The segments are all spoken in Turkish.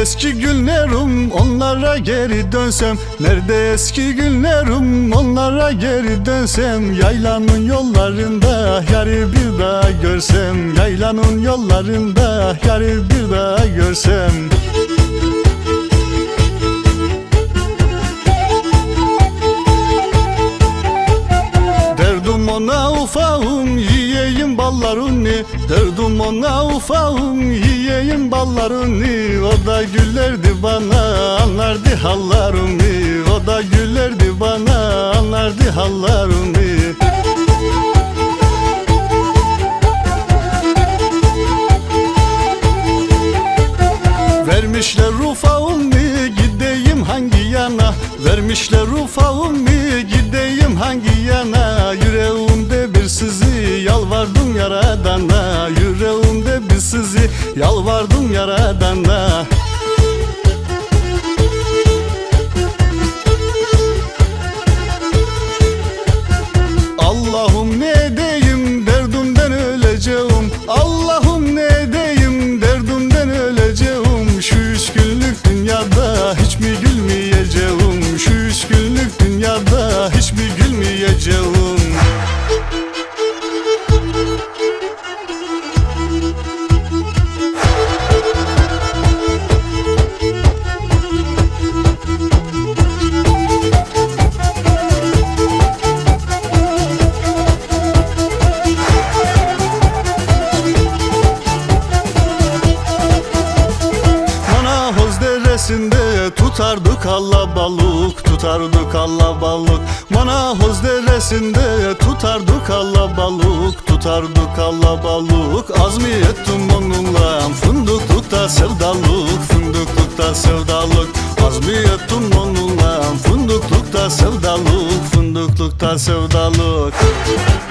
Eski günlerim onlara geri dönsem? Nerede eski günlerim onlara geri dönsem? Yaylanın yollarında yarı bir daha görsem? Yaylanın yollarında yarı bir daha görsem ufağım yiyeyim ballarını. Derdim ona ufağım yiyeyim ballarını. O da gülerdi bana anlardı hallarımı. O da gülerdi bana anlardı hallarımı. Vermişler ufağımı gideyim hangi yana. Vermişler ufağımı yaradana Yüreğimde bir sizi yalvardım yaradana tutardık balık Tutardık balık Manahoz deresinde tutardık balık Tutardık balık Azmi ettim onunla fındıklıkta sevdalık Fındıklıkta sevdalık. Azmi ettim onunla fındıklıkta sevdalık Fındıklıkta sevdalık. O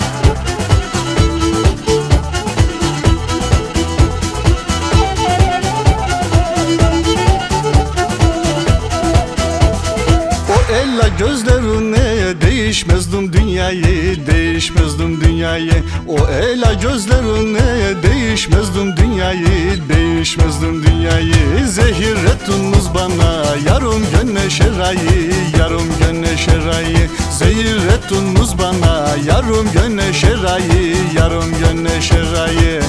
değişmezdim dünyayı Değişmezdim dünyayı. O ella gözlerine değişmezdim dünyayı Değişmezdim dünyayı. Zehir ettiniz bana yarım gönle şerayı Yarım gönle şerayı Zehir ettiniz bana yarım gönle şerayı Yarım gönle şerayı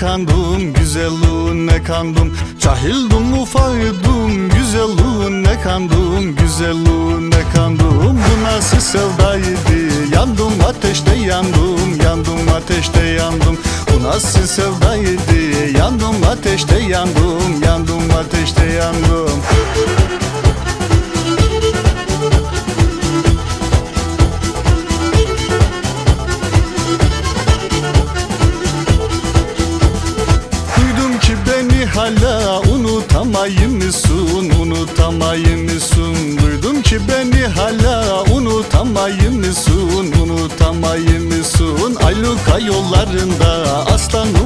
kandım Güzelliğine kandım Cahildim ufaldım güzelliğine kandım Güzelliğine kandım Bu nasıl sevdaydı? Yandım ateşte yandım Yandım ateşte yandım. Bu nasıl sevdaydı? Yandım ateşte yandım Yandım ateşte yandım hala unutamayım mısın, unutamayım mısın? Duydum ki beni hala unutamayım mısın, unutamayım mısın? Ayluka yollarında aslanım